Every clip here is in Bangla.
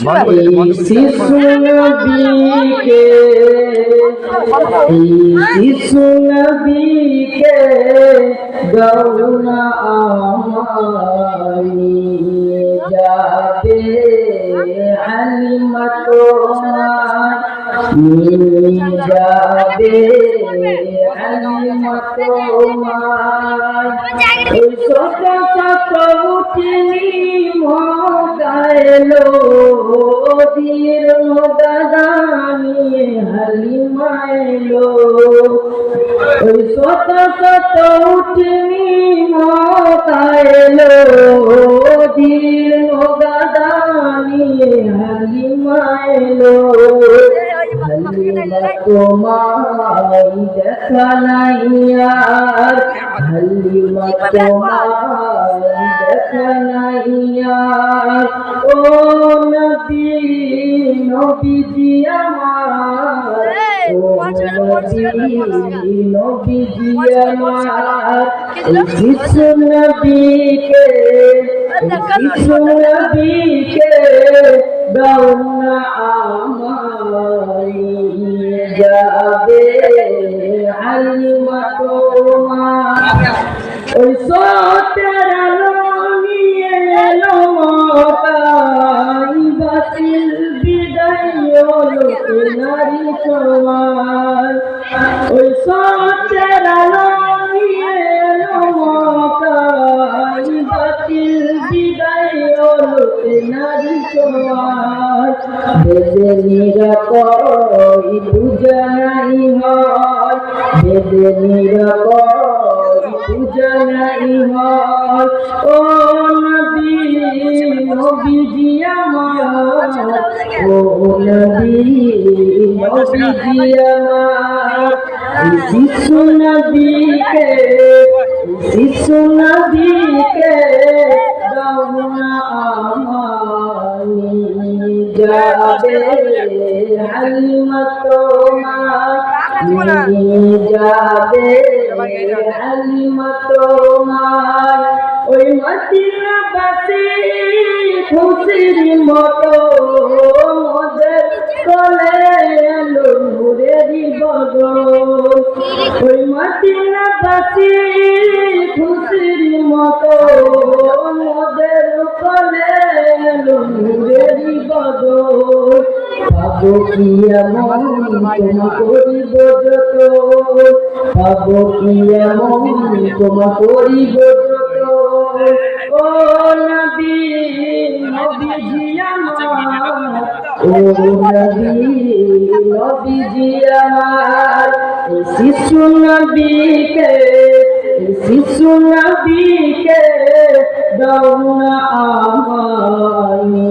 শিশু নবীকে শিশু নবীকে গৌনা আমায় যাবে হালিমত যাবে হালিমত ওই শত শত উঠিনি মগাইলো দীর দাদানি হালিমাইলো ওই শত শত উঠিনি মগাইলো দীর দাদানি হালিমা তোমায় দেখা নাই আর হালিমা তোমায় দেখা নাই আর ও নবী নবীজি আমার ও নবী নবীজি আমার শিশু নবীকে শিশু নবীকে যাবে হালিমা তোমার ওই সতের নিয়ে এলো। বেদে নিরাপয় পূজা নাই হয়। বেদে নিরাপয় পূজা নাই হয়। ও নবী, নবীজি আমার, ও নবী, নবীজি আমার। শিশু নবীকে শিশু নবীকে দাওনা আমানি যাবে হালিমা তোমার যাবে হালিমা তোমার ওই মদিনা বাসি খুশির মতো মোদের কলে নূরেরই বদল ওই মদিনা বাসি খুশির মতো মোদের কলে বদল। পাবো কি এমন তোমা করিব যত পাবো কি এমন তোমা করিব যত ও নবী, নবীজি আমার। ও নবী শিশু নবীকে শিশু নবীকে দৌনা আমানি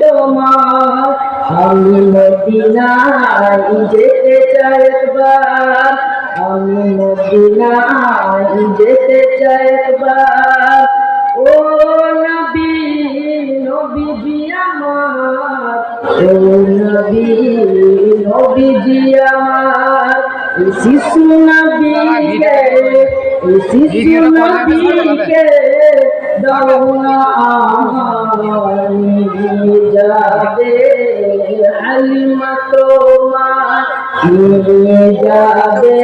তোমার আমি মদিনায় যেতে চাই একবার আমি মদিনায় যেতে চাই একবার ও নবী নবীজি আমার ও নবী নবীজি আমার শিশু নবীকে শিশু নবীকে আমানি যাবে হালিমা তোমার যাবে